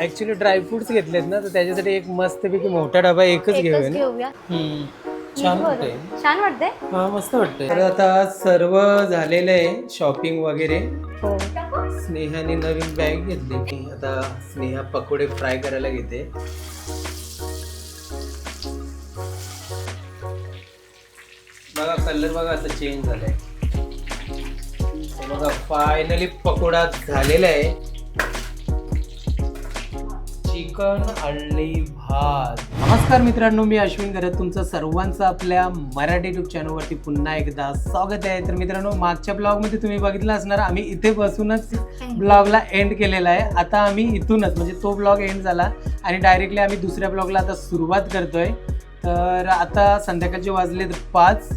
Actually dry fruits घेतलेत ना तर त्याच्यासाठी एक मस्तपैकी मोठा डबा एकच घेऊया एकच ना घेऊया. हम्म. छान वाटतंय. छान वाटते हा मस्त वाटतंय. तर आता सर्व झालेलं आहे शॉपिंग वगैरे. हो. स्नेहाने नवीन बॅग घेतली. आता स्नेहा पकोडे फ्राय करायला घेते. बघा कलर बघा असं चेंज झालाय. बघा फायनली पकोडा झालेला आहे. चिकन अळणी भात. नमस्कार मित्रांनो मी अश्विन करत तुमचं सर्वांचं आपल्या मराठी युट्यूब चॅनलवरती पुन्हा एकदा स्वागत आहे. तर मित्रांनो मागच्या ब्लॉगमध्ये तुम्ही बघितलं असणार आम्ही इथे बसूनच ब्लॉगला एंड केलेला आहे. आता आम्ही इथूनच म्हणजे तो ब्लॉग एंड झाला आणि डायरेक्टली आम्ही दुसऱ्या ब्लॉगला आता सुरुवात करतोय. तर आता संध्याकाळचे वाजलेत पाच.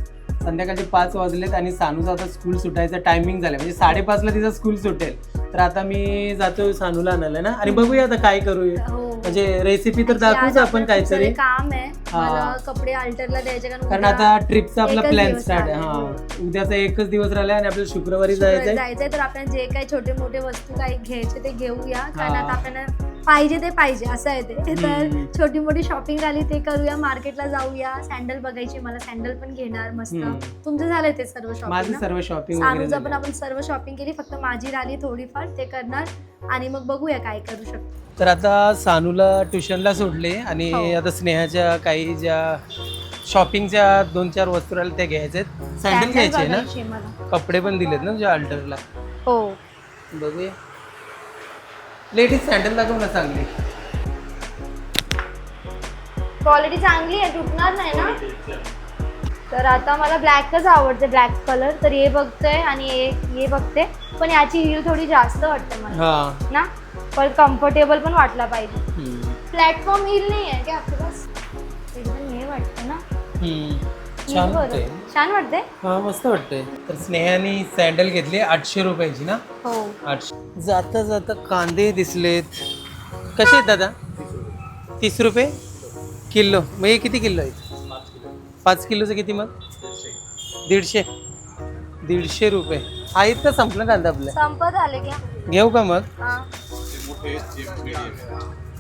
संध्याकाळचे पाच वाजलेत आणि सानूचं आता स्कूल सुटायचं टायमिंग झालं म्हणजे साडेपाचला तिचं स्कूल सुटेल. तर आता मी जातोय सानूला आणायला ना? आणि बघूया आता काय करूया. हो. म्हणजे रेसिपी तर दाखवूच आपण काहीतरी. काम आहे. मला कपडे अल्टरला द्यायचे कारण आता ट्रिपचा आपला प्लॅन स्टार्ट आहे. हा. उद्याचा एकच दिवस राहिला आणि आपल्याला शुक्रवारी जायचंय. जायचंय तर आपण जे काही छोटे मोठे वस्तू काही घ्यायचे ते घेऊया. कारण. आता आपल्याला पाहिजे ते पाहिजे असं आहे ते. तर. छोटी मोठी शॉपिंग झाली ते करूया मार्केटला जाऊया. सँडल बघायची मला सँडल पण घेणार मस्त. तुमचं झालंय ते सर्व शॉपिंग सर्व शॉपिंग पण झालं. आपण सर्व शॉपिंग केली फक्त माझी राहिली थोडीफार ते करणार. आणि मग बघूया काय करू शकतो. तर आता सानूला ट्युशनला सोडले आणि हो. आता स्नेहाच्या काही ज्या शॉपिंगच्या दोन चार वस्तू राहिल्या त्या घ्यायच्या सँडल Sandal घ्यायचे ना? कपडे पण दिलेत ना अल्टरला हो. बघूया. लेडीज सँडल दाखव ना चांगली. क्वालिटी चांगली आहे तुटणार नाही ना? तर आता मला ब्लॅकच आवडते ब्लॅक कलर तर हे बघतोय आणि हे हे बघते. पण याची हिल थोडी जास्त वाटते मला. हा. ना? पण कम्फर्टेबल पण वाटला पाहिजे. प्लॅटफॉर्म हिल नाही आहे का आपल्या पास एकदम हे वाटतं ना? छान. वाटतंय. छान वाटते हा मस्त वाटतंय. तर स्नेहाने सँडल घेतली आठशे रुपयाची ना? हो. आठशे. जाता जाता कांदे दिसलेत. कसे आहेत दादा? तीस रुपये? किलो. मग हे किती किलो आहेत? पाच किलोचं किती मग? दीडशे. दीडशे रुपये. आहेत का? संपलं कांदा आपलं? संपत आले घेऊ का मग? हा.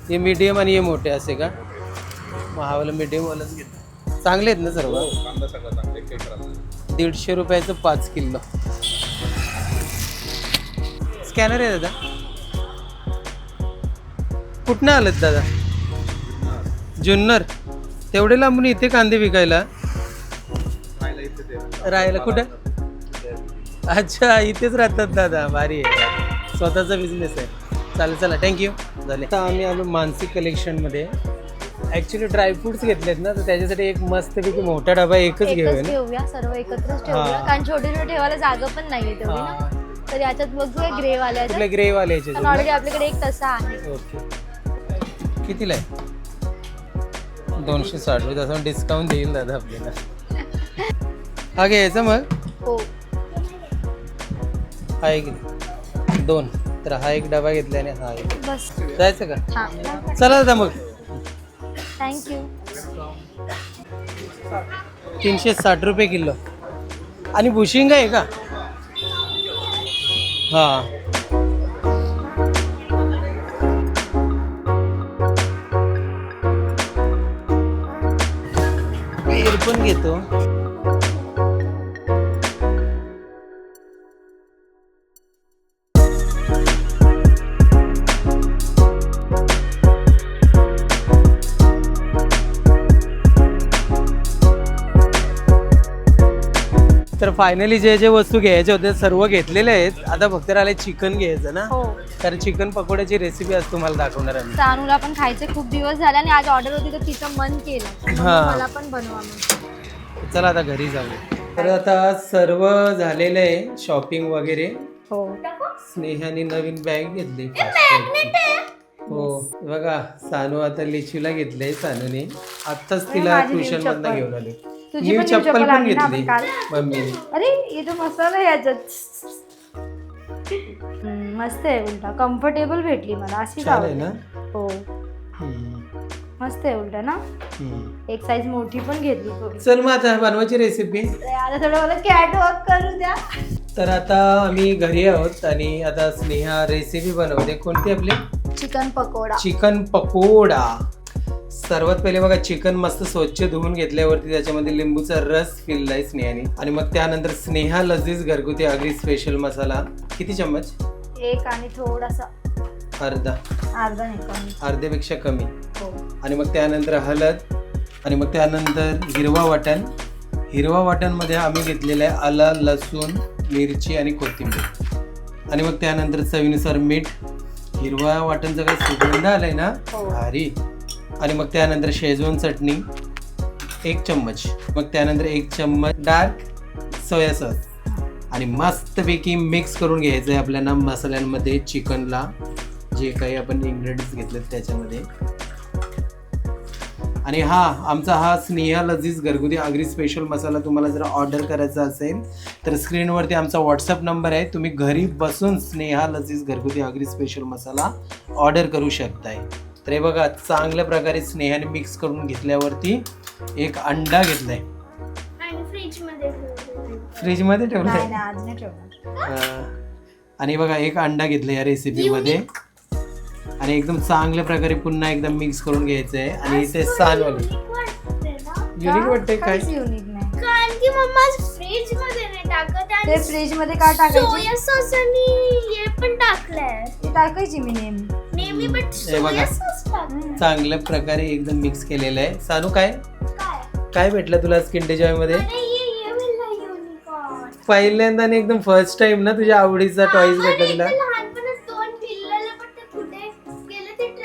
हे मीडियम आणि हे मोठे असे का? मग हा वाला मीडियमवालाच घेतो. चांगले आहेत ना सर्व? दीडशे रुपयाचं पाच किलो. स्कॅनर आहे दादा. कुठनं आलं दादा? जुन्नर. तेवढे लांबून इथे कांदे विकायला. राहायला कुठं? अच्छा इथेच राहतात दादा. भारी आहे स्वतःचा बिझनेस आहे. चालेल चला. थँक्यू झाले. आता आम्ही आलो मानसिक कलेक्शनमध्ये ॲक्च्युली ड्रायफ्रुट्स घेतलेत ना तर त्याच्यासाठी एक मस्तपैकी मोठा डबा एकच घेऊया एकच ना? घेऊया सर्व एकत्रच ठेवूया. कारण छोटे छोटे ठेवायला जागा पण नाहीये तेवढी हा. ना तर याच्यात बघूया ग्रे वाल्याच्या ग्रेवाले कारण ऑलरेडी आपल्याकडे एक तसा आहे. ओके. कितीला आहे? दोनशे साठ. रुपये तसं डिस्काउंट देईल दादा आपल्याला. हा घ्यायचा मग? हो. हा एक दोन. तर हा एक डबा घेतला आणि हा एक. बस. जायचं का? हा. चला दादा मग. थँक्यू तीनशे साठ रुपये किलो. आणि बुशिंग आहे का? हा. पण घेतो. तर फायनली जे जे वस्तू घ्यायचे होते सर्व घेतलेले आहेत. आता फक्त राहिले चिकन घ्यायचं ना? हो. कारण चिकन पकोड्याची रेसिपी आज तुम्हाला दाखवणार आहे मी. सानूला पण खायचे खूप दिवस झाले आणि आज ऑर्डर होती तर तिचं मन केलं. हा. मला पण बनवा चला आता घरी जाऊ तर आता सर्व झालेलं आहे शॉपिंग वगैरे. हो. स्नेहाने नवीन बॅग घेतली. हो बघा सानू आता लिचूला घेतलंय सानूने. आत्ताच तिला माझी new ट्युशन मधनं चप्पल. घेऊन आले. तुझी पण चप्पल पण आणली ना घेतली. काल? मम्मीने अरे ये तो मसाला आहे याच्यात हम्म, मस्त आहे उलटा. कम्फर्टेबल भेटली मला. अशीच छान आहे आवडली ना हो. हम्म, मस्त आहे उलटा ना? हम्म. एक साईज मोठी पण घेतली थोडी. चल मग आता बनवायची रेसिपी आता थोडं मला कॅट वॉक करू द्या. तर आता आम्ही घरी आहोत आणि आता स्नेहा रेसिपी बनवते. कोणती आपली? चिकन पकोडा. चिकन पकोडा. सर्वात पहिले बघा चिकन मस्त स्वच्छ धुवून घेतल्यावरती त्याच्यामध्ये लिंबूचा रस फिरलाय स्नेहाने. आणि मग त्यानंतर स्नेहा लजीज घरगुती आगरी स्पेशल मसाला. किती चम्मच? एक आणि थोडासा. अर्धा. अर्धा नाही कमी. अर्ध्यापेक्षा कमी. हो. आणि मग त्यानंतर हळद. आणि मग त्यानंतर हिरवा वाटण. हिरवा वाटणमध्ये आम्ही घेतलेलं आहे आलं लसूण मिरची आणि कोथिंबीर. आणि मग त्यानंतर चवीनुसार मीठ. हिरवा वाटणचा काही सुगंध आलाय ना? हो. भारी. आणि मग त्यानंतर शेजवान चटणी एक चम्मच. मग त्यानंतर एक चम्मच डार्क सोया सॉस. आणि मस्तपैकी मिक्स करून घ्यायचं आहे आपल्याला मसाल्यांमध्ये चिकनला. जे काही आपण इन्ग्रेडियंट्स घेतलेत त्याच्यामध्ये. आणि हा आमचा हा स्नेहा लजीज घरगुती आगरी स्पेशल मसाला तुम्हाला जर ऑर्डर करायचा असेल तर स्क्रीनवरती आमचा व्हॉट्सअप नंबर आहे. तुम्ही घरी बसून स्नेहा लजीज घरगुती आगरी स्पेशल मसाला ऑर्डर करू शकताय. तर हे बघा चांगल्या प्रकारे स्नेहाने मिक्स करून घेतल्यावरती एक अंडा घेतलाय. आणि फ्रीजमध्ये ठेवलेलं. फ्रीजमध्ये नाही ठेवलाय नाही आज नाही ठेवणार. अं, आणि बघा एक अंडा घेतला या रेसिपीमध्ये आणि एकदम चांगल्या प्रकारे पुन्हा एकदम मिक्स करून घ्यायचं आहे आणि वाटते ना? युनिक वाटते काय? युनिक नाही. कारण की मम्मा फ्रीजमध्ये नाही टाकत ते फ्रीजमध्ये का टाकायची? सोया सॉस आणि हे पण टाकलंय. ती टाकायची मी नेहमी. नेहमी पण हे बघा. चांगल्या प्रकारे एकदम मिक्स केलेलं आहे. सानू काय? काय? भेटलं तुला स्किन जॉयमध्ये? पहिल्यांदा आणि एकदम फर्स्ट टाइम ना तुझ्या आवडीचा टॉईज भेटला तुला?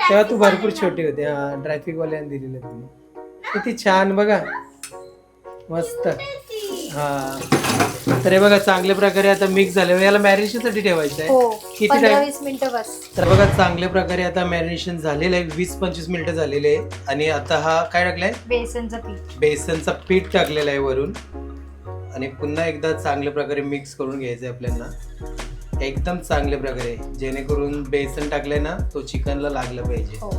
तेव्हा तू भरपूर. छोटी होती. हा ट्रॅफिक वाल्याने दिलेलं तुम्ही किती छान बघा. मस्त. हा. तर हे बघा चांगल्या प्रकारे आता मिक्स झाले. याला मॅरिनेशनसाठी ठेवायचं आहे? हो किती पंधरा time? वीस मिनिटं बस. तर बघा चांगल्या प्रकारे आता मॅरिनेशन झालेलं आहे. वीस पंचवीस मिनिटं झालेले आहे. आणि आता हा काय टाकलाय? बेसनचं पीठ. बेसनचा पीठ टाकलेला आहे वरून. आणि पुन्हा एकदा चांगल्या प्रकारे मिक्स करून घ्यायचं आहे आपल्याला. एकदम चांगल्या प्रकारे. जेणेकरून बेसन टाकलंय ना तो चिकनला लागलं पाहिजे. हो.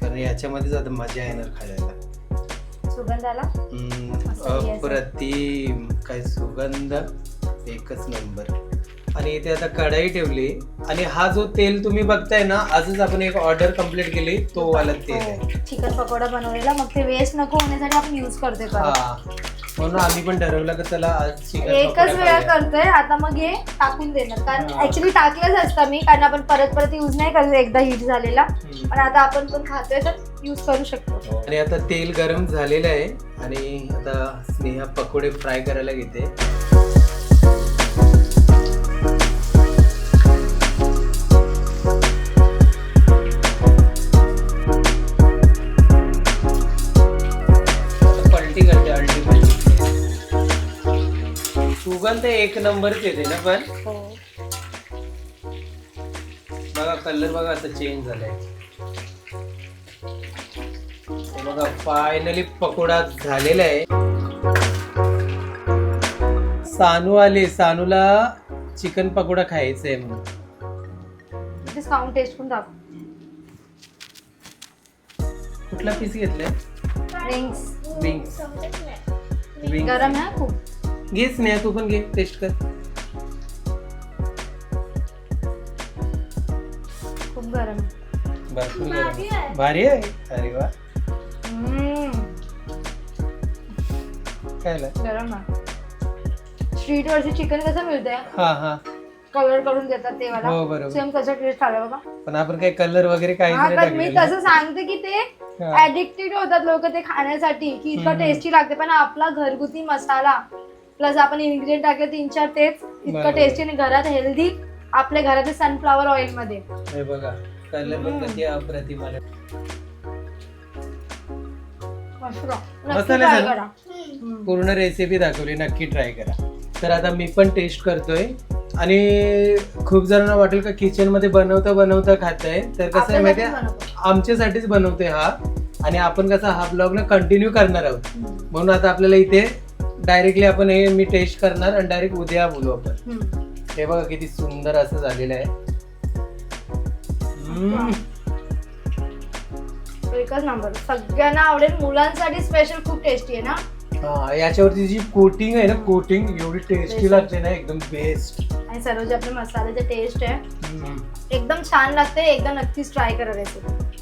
कारण याच्यामध्येच आता मजा येणार खायला. हम्म, असं घ्यायचं. अप्रतिम काय सुगंध? एकच नंबर आणि इथे आता कढाई ठेवली. आणि हा जो तेल तुम्ही बघताय ना आजच आपण एक ऑर्डर कंप्लीट केली तो वाला तेल आहे. चिकन पकोडा बनवलेला. मग ते वेस्ट नको होण्यासाठी आपण युज. हा. म्हणून आम्ही पण ठरवलं की चला आज चिकन एकच वेळा करतोय आता मग हे टाकून देणार. कारण हा. ऍक्च्युली टाकलंच असतं मी कारण आपण परत परत युज नाही करत एकदा हिट झालेला. पण आता आपण पण खातोय तर युज करू शकतो. आणि आता तेल गरम झालेलं आहे आणि आता स्नेहा पकोडे फ्राय करायला घेते. सुगंध एक नंबरच येते ना पण? हो. बघा कलर बघा आता चेंज झालाय. हे बघा फायनली पकोडा झालेला आहे. सानू आले. सानूला चिकन पकोडा खायचा आहे म्हणून. तेच खाऊन टेस्ट पण दाखव. कुठला पीस घेतलाय? Rings Wings. समजत नाही. Wings. गरम आहे खूप. घेच नाही तू पण घे टेस्ट कर खूप गरम. भरपूर भारी गरम. आहे. भारी आहे अरे वा हम्म, झालं? गरम स्ट्रीट वरची चिकन कसं मिळतंय हा हा कलर करून देतात ते मला हो बरोबर सेम तसं टेस्ट आलं बघा पण आपण काही कलर वगैरे काहीच हा नाही तर मी टाकलेलं. तसं सांगते की ते हा. ऍडिक्टेड होतात लोक ते खाण्यासाठी की इतकं हम्म. टेस्टी लागते पण आपला घरगुती मसाला प्लस आपण इन्ग्रेडियंट टाकले तीन चार तेच इतकं बरोबर. टेस्टी आणि घरात हेल्दी आपल्या घरात सनफ्लावर ऑइलमध्ये हे बघा कलर पण हम्म. किती अप्रतिम आले मशरूम मसाले नक्की try झाले? करा हम्म. हम्म. पूर्ण रेसिपी दाखवली नक्की ट्राय करा तर आता मी पण टेस्ट करतोय आणि खूप जणांना वाटेल का किचनमध्ये बनवता बनवता खाताय तर कसं आहे माहितीये बनवतो. आमच्यासाठीच बनवतोय हा आणि आपण कसा हा ब्लॉग ना कंटिन्यू करणार आहोत हम्म. म्हणून आता आपल्याला इथे डायरेक्टली आपण हे मी टेस्ट करणार आणि डायरेक्ट उद्या बोलू आपण. हे बघा किती सुंदर असं झालेलं आहे. एकच नंबर सगळ्यांना आवडेल. मुलांसाठी स्पेशल खूप टेस्टी आहे ना? हा याच्यावरती जी कोटिंग आहे ना कोटिंग एवढी टेस्टी लागते ना एकदम बेस्ट आणि सर्व जे आपले मसाल्याचे टेस्ट आहे. एकदम छान लागते. एकदा नक्कीच ट्राय करा रेसिपी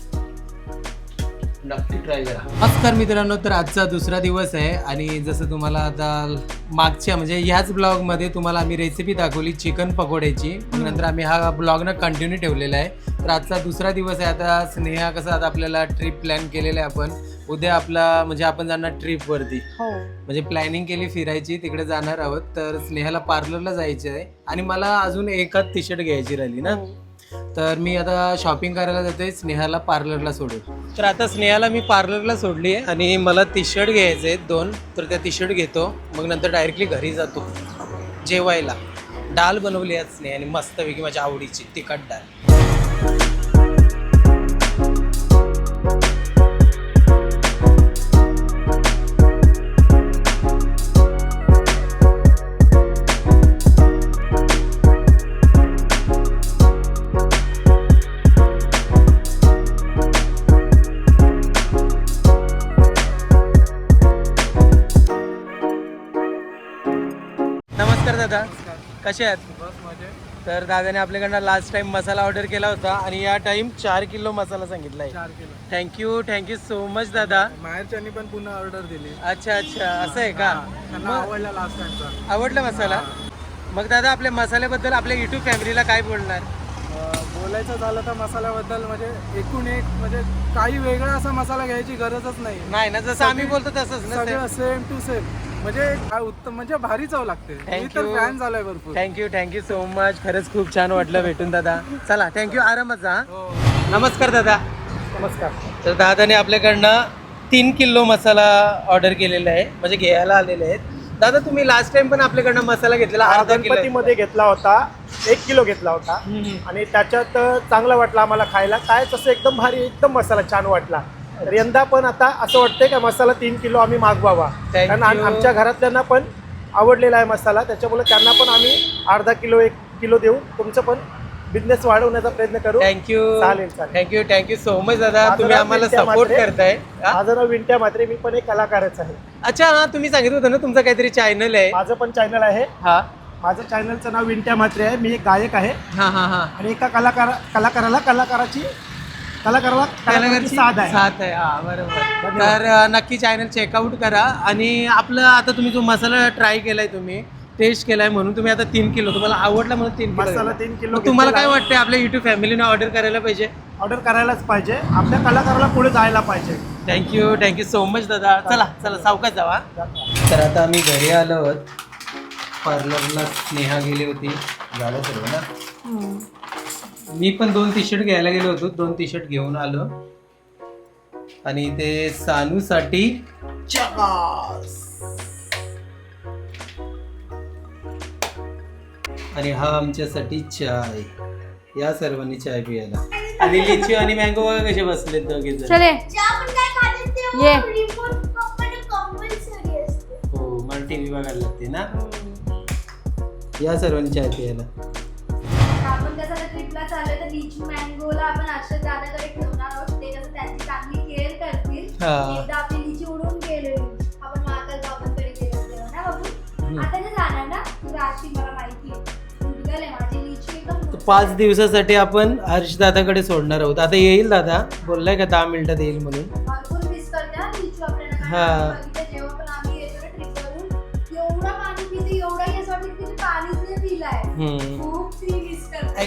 नक्की ट्राय करा. नमस्कार मित्रांनो तर आजचा दुसरा दिवस आहे आणि जसं तुम्हाला आता मागच्या म्हणजे ह्याच ब्लॉगमध्ये तुम्हाला आम्ही रेसिपी दाखवली चिकन पकोड्याची. नंतर आम्ही हा ब्लॉग ना कंटिन्यू ठेवलेला आहे. तर आजचा दुसरा दिवस आहे आता. स्नेहा कसं आता आपल्याला ट्रिप प्लॅन केलेला आहे आपण. उद्या आपला म्हणजे आपण जाणार ट्रिपवरती हो. म्हणजे प्लॅनिंग केली फिरायची तिकडे जाणार आहोत. तर स्नेहाला पार्लरला जायचं आहे. आणि मला अजून एकाच टी शर्ट घ्यायची राहिली ना. तर मी आता शॉपिंग करायला जातोय स्नेहाला पार्लरला सोडून. तर आता स्नेहाला मी पार्लरला सोडली आहे आणि मला टी शर्ट घ्यायचे आहेत दोन तर त्या टी शर्ट घेतो. मग नंतर डायरेक्टली घरी जातो. जेवायला. डाल बनवली आहे स्नेहाने मस्तपैकी माझ्या आवडीची तिखट डाळ कसे आहात. तर दादाने आपल्याकडनं लास्ट टाइम मसाला ऑर्डर केला होता आणि या टाइम चार किलो मसाला सांगितला आहे. थँक्यू थँक्यू सो मच दादा. माहेरच्यांनी पण पुन्हा ऑर्डर दिली. अच्छा अच्छा. असं आहे का? आवडला लास्ट टाइमचा आवडला मसाला? मग दादा आपल्या मसाल्याबद्दल आपल्या युट्यूब फॅमिलीला काय बोलणार? बोलायचं झालं तर मसाल्याबद्दल म्हणजे एकूण एक म्हणजे काही वेगळा असा मसाला घ्यायची गरजच नाही. नाही ना जसं आम्ही बोलतो तसंच सेम टू सेम म्हणजे काय उत्तम म्हणजे भारी चव लागते. मी Thank तर you. फॅन झालोय भरपूर. थँक्यू थँक्यू सो मच खरंच खूप छान वाटलं भेटून दादा. चला थँक्यू आरामात जा हा. हो. नमस्कार दादा. नमस्कार. तर दादाने आपल्याकडनं तीन किलो मसाला ऑर्डर केलेला आहे. म्हणजे घ्यायला आलेले आहेत. दादा तुम्ही लास्ट टाइम पण आपल्याकडनं मसाला घेतलेला हा अर्धा किलो गणपतीमध्ये घेतला होता. एक किलो घेतला होता. हम्म. आणि त्याच्यात चांगला वाटला आम्हाला खायला. काय तसं एकदम भारी एकदम मसाला छान वाटला. तर यंदा पण आता असं वाटतंय का मसाला तीन किलो आम्ही मागवावा. Thank कारण you. आमच्या घरातल्यांना पण आवडलेला आहे मसाला. त्याच्यामुळे त्यांना पण आम्ही अर्धा किलो एक किलो देऊ तुमचं पण बिझनेस वाढवण्याचा प्रयत्न करू. थँक्यू चालेल, चालेल. थँक्यू थँक्यू सो मच दादा. माझं तुम्ही नाव आम्हाला विद्या सपोर्ट म्हात्रे. करताय. हा? माझं नाव विंट्या मात्रे मी पण एक कलाकारच आहे. अच्छा हा तुम्ही सांगितलं होतं ना तुमचं काहीतरी चॅनल आहे. माझं पण चॅनल आहे. हा. माझं चॅनलचं नाव विंट्या म्हात्रे आहे. मी एक गायक आहे. हा हा हा. आणि एका कलाकार कलाकाराला कलाकाराची कलाकाराला कलाकाराची साथ आहे. साथ आहे. हा बरोबर. धन्यवाद. तर अ, नक्की चॅनल चेकआउट करा. आणि आपलं आता तुम्ही जो मसाला ट्राय केलाय तुम्ही टेस्ट केलाय म्हणून तुम्ही आता तीन किलो तुम्हाला आवडला म्हणून तीन किलो मसाला घेतला. तीन किलो मग तुम्हाला काय घेतलेला वाटतंय? आपल्या युट्यूब फॅमिलीने ऑर्डर करायला पाहिजे? ऑर्डर करायलाच पाहिजे. आपल्या कलाकाराला पुढे जायला पाहिजे. थँक्यू थँक्यू सो मच दादा. चला चला सावकाश जावा. तर आता आम्ही घरी आलो आहोत. पार्लरला स्नेहा गेली होती. झालं सर्व ना? मी पण दोन टी शर्ट घ्यायला गेलो होतो. दोन टी शर्ट घेऊन आलो. आणि ते सानूसाठी आणि हा आमच्यासाठी चाय. या सर्वांनी चाय पियाला आणि लिची आणि मँगो बघा कसे बसलेत दोघे जण. चले. ये. असते. हो मला टीव्ही बघायला लागते ना. या सर्वांनी चाय पियाला ट्रिपला चाललोय तर लिची मँगोला आपण अक्षर दादाकडे ठेवणार आहोत. ते कसं त्यांची चांगली केअर करतील. हा. एकदा आपली लिची उडून गेली आपण महाकाल बाबांकडे गेलो तेव्हा. ना बाबू. आता नाही जाणार ना तू राहशील मला माहिती आहे. माझी लिची एकदम तर पाच दिवसासाठी आपण हर्ष दादाकडे सोडणार आहोत. आता येईल दादा. बोललाय का दहा मिनिटात येईल म्हणून? भरपूर मिस करते हा लिचू आपल्याला. कारण. आम्ही बघितलं जेव्हा पण आम्ही येतो ना ट्रिप करून एवढं पाणी पिते एवढा येस वाटत की मी पाणीच नाही पिलाय. खूप ती मिस करते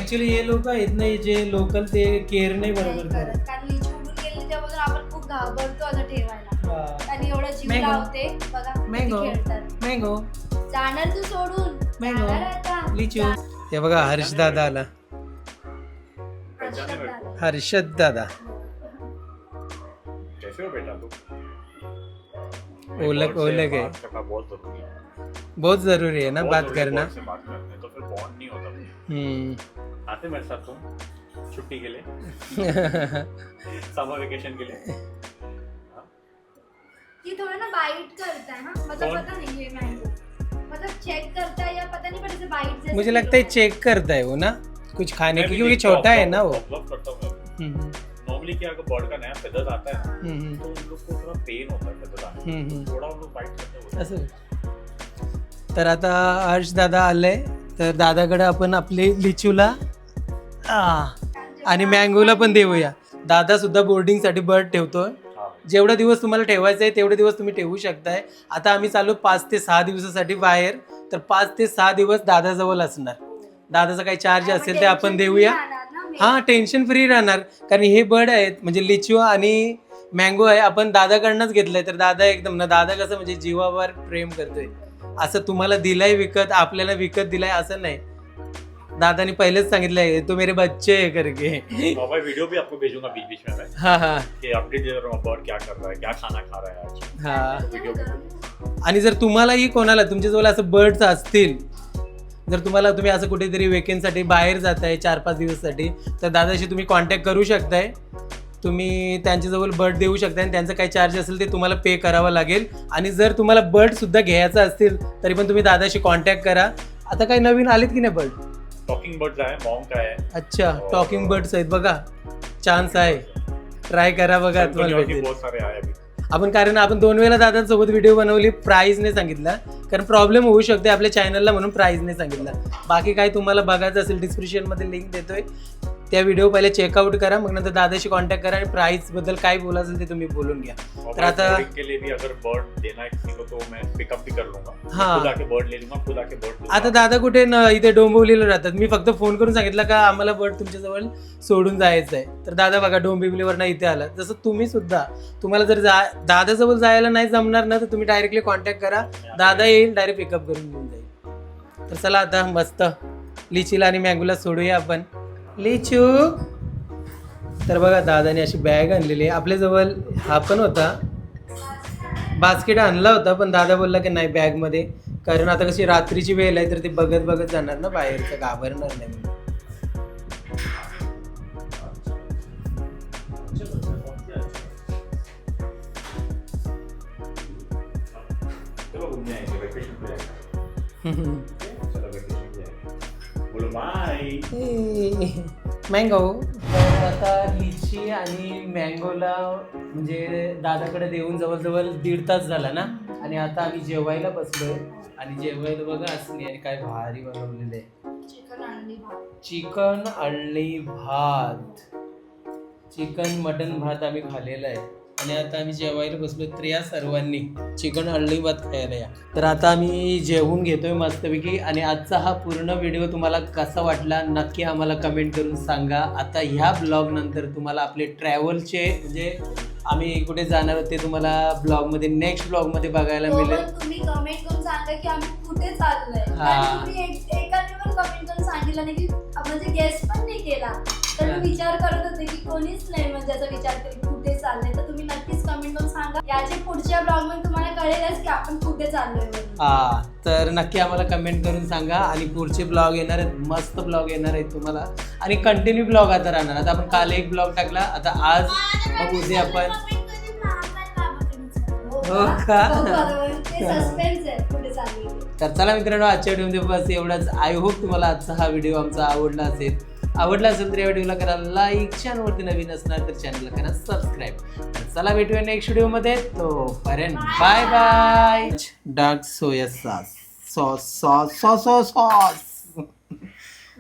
ऍक्च्युली हे लोक आहेत ना हे जे लोकल ते केअर नाही नाही बरोबर करत. करत कारण लिचू उडून गेली त्यापासून आपण खूप घाबरतो आता ठेवायला हा. आणि एवढा जीव Mango. लावते बघा किती. खेळतात मँगो जाणार तू सोडून. जाणार आता. लिचू जा. हे बघा हर्ष दादा आला हर्षद दादा. हर्षद दादा कैसे हो बेटा तुम ओलग- कॉल से ओलग है। करना बहुत जरूरी है बहुत जरूरी है ना बहुत बात जरूरी है, करना कॉल से बात करते हैं तो फिर बॉन्ड नहीं होता हम्म आते मेरे साथ तुम छुट्टी के लिए समर वेकेशन के लिए ये थोड़ा ना बाइट करता है? हाँ मतलब? पता नहीं ये मैंगो मतलब चेक करता है या पता नहीं पर बाइट जैसे मुझे लगता है चेक करता है वो ना? कुछ खाने की क्योंकि छोटा है ना वो। हूँ नॉर्मली क्या अगर बॉर्ड का नया फेदर आता है तो उन लोग को थोड़ा पेन होता है फेदर आने। थोड़ा उन लोग बाइट करते हैं असं तर आता हर्ष दादा आले तर दादाकडे आपण आपले लिचूला आणि मँगोला पण देऊया. दादा सुद्धा बोर्डिंगसाठी बर्ड ठेवतोय. हा. जेवढा दिवस तुम्हाला ठेवायचं आहे तेवढे दिवस तुम्ही ठेवू शकताय. आता आम्ही चालू पाच ते सहा दिवसासाठी बाहेर. तर पाच ते सहा दिवस दादाजवळ असणार. दादाचा काही चार्ज असेल ते आपण देऊया. हा टेन्शन फ्री राहणार. कारण हे बर्ड आहेत म्हणजे लिचू आणि मँगो आहे. आपण दादाकडनंच घेतलंय. तर दादा एकदम ना दादा कसं म्हणजे जीवावर प्रेम करतोय. असं तुम्हाला दिलंय विकत आपल्याला विकत दिलाय असं नाही. दादानी पहिलेच सांगितलंय तो मेरे बच्चे आहे करके. और मैं वीडियो भी आपको भेजूंगा बीच बीच में मैं। हा हा। कि अपडेट दे रहा हूँ बर्ड क्या कर रहा है क्या खाना खा रहा है आज। हा। वीडियो भी आणि जर तुम्हालाही कोणाला तुमच्याजवळ असं बर्ड्स असतील जर तुम्हाला तुम्ही असं कुठेतरी वेकेंडसाठी बाहेर जाताय चार पाच दिवससाठी तर दादाशी तुम्ही कॉन्टॅक्ट करू शकताय. तुम्ही त्यांच्याजवळ बर्ड देऊ शकताय आणि त्यांचं काही चार्ज असेल ते तुम्हाला पे करावं लागेल. आणि जर तुम्हाला बर्ड सुद्धा घ्यायचं असतील तरी पण तुम्ही दादाशी कॉन्टॅक्ट करा. आता काही नवीन आलेत की नाही बर्ड टॉकिंग बर्ड्स आहे मॉन्क आहे. अच्छा टॉकिंग बर्ड्स आहेत. बघा चान्स आहे. ट्राय करा बघा तुम्हाला भेटेल. बहुत सारे आए अभी. आपण कारण आपण दोन वेळा दादांसोबत व्हिडिओ बनवली प्राईज नाही सांगितला. कारण प्रॉब्लेम होऊ शकते आपल्या चॅनलला म्हणून प्राईज नाही सांगितला. बाकी काय तुम्हाला बघायचं असेल डिस्क्रिप्शनमध्ये लिंक देतोय. त्या व्हिडिओ पहिले चेकआउट करा मग नंतर दादाशी कॉन्टॅक्ट करा आणि प्राईसबद्दल काय बोलायचं ते तुम्ही बोलून घ्या. और तर आता है हाँ। आता दादा कुठे इथे डोंबिवलीला राहतात. मी फक्त फोन करून सांगितलं का आम्हाला बर्ड तुमच्याजवळ सोडून जायचं आहे तर दादा बघा डोंबिवलीवरनं इथे आला. जसं तुम्ही सुद्धा तुम्हाला जर जा दादाजवळ जायला नाही जमणार ना तर तुम्ही डायरेक्टली कॉन्टॅक्ट करा. दादा येईल डायरेक्ट पिकअप करून घेऊन जाईल. तर चला आता मस्त लिचीला आणि मँगोला सोडूया आपण. लिचू. तर बघा दादाने अशी बॅग आणलेली. आहे आपल्याजवळ हा पण होता. बास्केट आणला होता पण दादा बोलला की नाही बॅगमध्ये कारण आता कशी रात्रीची वेळ आहे तर ते बघत बघत जाणार ना बाहेरचं घाबरणार नाही म्हणून. बाय मँगो तर आता लिची आणि मँगोला म्हणजे दादाकडे देऊन जवळजवळ दीड तास झाला ना? आणि आता आम्ही जेवायला बसलोय. आणि जेवायला बघा असली आणि काय भारी बनवलेलं आहे. चिकन आणली भात. चिकन अळणी भात. चिकन मटन भात आम्ही खाल्लेला आहे. आणि आता आम्ही जेवायला बसलो तर या सर्वांनी. चिकन अळणी भात खायला या. तर आता आम्ही जेवून घेतोय मस्तपैकी. आणि आजचा हा पूर्ण व्हिडिओ तुम्हाला कसा वाटला नक्की आम्हाला कमेंट करून सांगा. आता ह्या ब्लॉग नंतर तुम्हाला आपले ट्रॅव्हलचे म्हणजे आम्ही कुठे जाणार आहोत ते तुम्हाला ब्लॉगमध्ये नेक्स्ट ब्लॉगमध्ये बघायला तो मिळेल. तुम्ही कमेंट करून सांगा की आम्ही कुठे चाललोय. हा. कारण तुम्ही एक- एकाने पण कमेंट करून सांगितलं नाही की म्हणजे गेस पण नाही केला. तर हा. मी विचार करत होते की कोणीच नाही म्हणजे याचा विचार केला. की कुठे चाललंय तर तुम्ही नक्कीच कमेंट करून सांगा. याच्या पुढच्या ब्लॉगमध्ये तुम्हाला कळेलच की आपण कुठे चाललोय. हा तर नक्की आम्हाला कमेंट करून सांगा. आणि पुढचे ब्लॉग येणार आहेत मस्त ब्लॉग येणार आहेत तुम्हाला. आणि कंटिन्यू ब्लॉग आता राहणार. आता आपण काल एक ब्लॉग टाकला आता आज मग उद्या आपण. हो का? हो, सस्पेन्स आहे चाललोय ते. तर चला मित्रांनो आजच्या व्हिडिओमध्ये बस एवढाच. आय होप तुम्हाला आजचा हा व्हिडिओ आमचा आवडला असेल. आवडला असेल तर या व्हिडिओला करा लाईक चॅनलवरती नवीन असणार तर चॅनलला करा सबस्क्राईब तर चला भेटूया नेक्स्ट व्हिडिओमध्ये तो पर्यंत bye bye dark soya sauce sauce sauce sauce sauce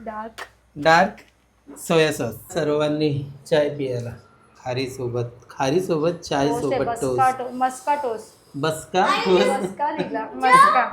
dark dark soya sauce सर्वांनी चाय पियाला. खारी सोबत खारी सोबत चाय सोबत टोस्ट मस्का टोस्ट बस का मस्का निघला. मस्का